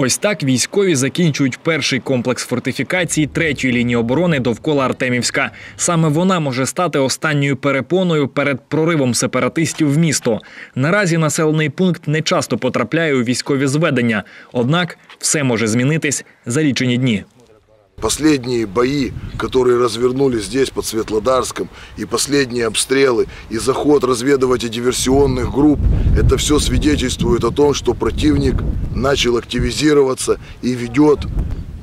Ось так військові закінчують перший комплекс фортифікацій третьої лінії оборони довкола Артемівська. Саме вона може стати останньою перепоною перед проривом сепаратистів в місто. Наразі населений пункт не часто потрапляє у військові зведення, однак все може змінитись за лічені дні. Последние бои, которые развернулись здесь, под Светлодарском, и последние обстрелы, и заход разведывать и диверсионных групп, это все свидетельствует о том, что противник начал активизироваться и ведет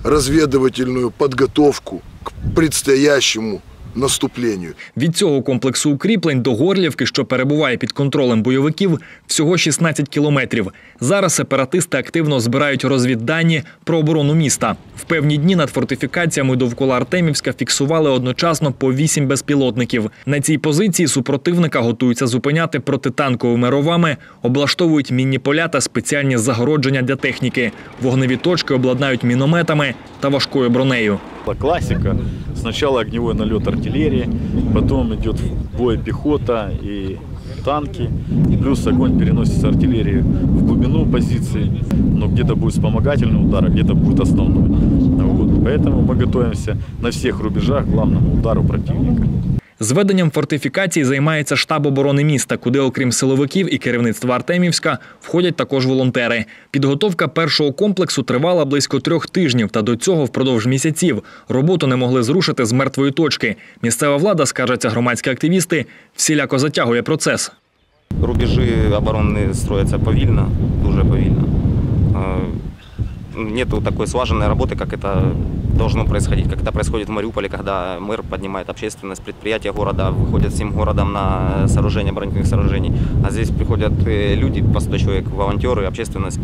разведывательную подготовку к предстоящему наступлению. Від цього комплексу укріплень до Горлівки, що перебуває під контролем бойовиків, всього 16 кілометрів. Зараз сепаратисти активно збирають розвіддані про оборону міста. В певні дні над фортифікаціями довкола Артемівська фіксували одночасно по 8 безпілотників. На цій позиції супротивника готуються зупиняти протитанковими ровами, облаштовують мінні поля та спеціальні загородження для техніки. Вогневі точки обладнають мінометами та важкою бронею. Классика. Сначала огневой налет артиллерии, потом идет бой пехота и танки. Плюс огонь переносится артиллерии в глубину позиции. Но где-то будет вспомогательный удар, а где-то будет основной. Вот. Поэтому мы готовимся на всех рубежах к главному удару противника. Зведенням фортифікацій займається штаб оборони міста, куди, окрім силовиків і керівництва Артемівська, входять також волонтери. Підготовка першого комплексу тривала близько трьох тижнів, та до цього впродовж місяців роботу не могли зрушити з мертвої точки. Місцева влада, скаржаться громадські активісти, всіляко затягує процес. Рубежі оборони строятся повільно, дуже повільно Е, Нету такой слаженной работы, как это должно происходить, как это происходит в Мариуполе, когда мэр поднимает общественность, предприятия города, выходят всем городом на сооружение оборонительных сооружений. А здесь приходят э, люди, по 100 человек, волонтеры, общественность,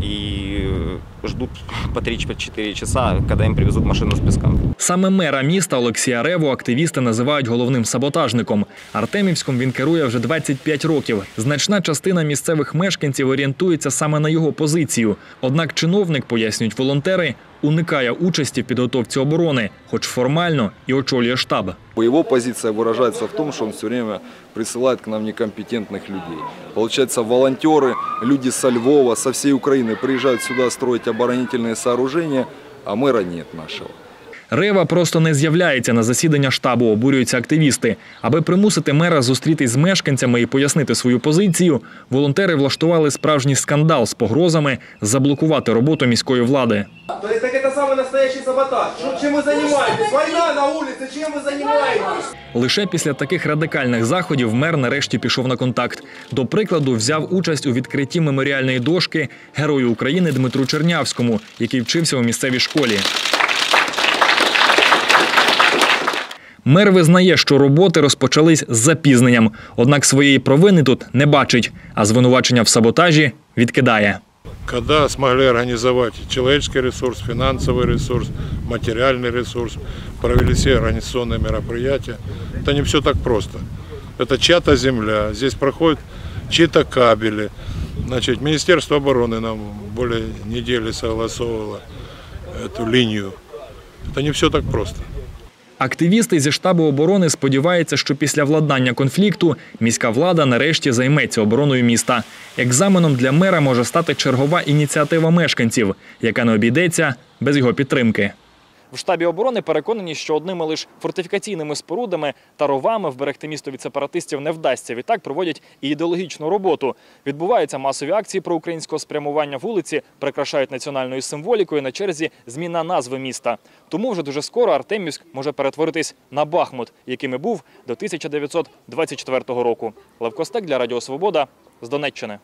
и э, ждут по 3-4 часа, когда им привезут машину с песком. Саме мера міста Олексія Реву активісти називають головним саботажником. Артемівськом він керує вже 25 років. Значна частина місцевих мешканців орієнтується саме на його позицію. Однак чиновник, пояснюють волонтери, уникає участі в підготовці оборони, хоч формально і очолює штаб. Его позиция выражается в том, что он все время присылает к нам некомпетентных людей. Получается, волонтеры, люди со Львова, со всей Украины приезжают сюда строить оборонительные сооружения, а мэра нет нашего. Рева просто не з'являється на засідання штабу, обурюються активісти. Аби примусити мера зустрітись з мешканцями і пояснити свою позицію, волонтери влаштували справжній скандал з погрозами заблокувати роботу міської влади То есть так это самый настоящий саботаж. Что, чем вы занимаетесь? Война на улице, чем вы занимаетесь? Лише після таких радикальних заходів мер нарешті пішов на контакт. До прикладу, взяв участь у відкритті меморіальної дошки Герою України Дмитру Чернявському, який вчився у місцевій школі. Мер визнає, що роботи розпочались з запізненням, однак своєї провини тут не бачить, а звинувачення в саботажі відкидає. Когда смогли организовать человеческий ресурс, финансовый ресурс, материальный ресурс, провели все организационные мероприятия. Это не все так просто. Это чья-то земля, здесь проходят чьи-то кабели. Значит, Министерство обороны нам более недели согласовывало эту линию. Это не все так просто. Активісти зі штабу оборони сподіваються, що після владнання конфлікту міська влада нарешті займеться обороною міста. Екзаменом для мера може стати чергова ініціатива мешканців, яка не обійдеться без його підтримки. В штабі оборони переконані, що одними лише фортифікаційними спорудами та ровами вберегти місто від сепаратистів не вдасться. Відтак проводять і ідеологічну роботу. Відбуваються масові акції про українського спрямування вулиці, прикрашають національною символікою на черзі зміна назви міста. Тому вже дуже скоро Артемівськ може перетворитись на Бахмут, яким і був до 1924 року. Левкостек для Радіо Свобода з Донеччини.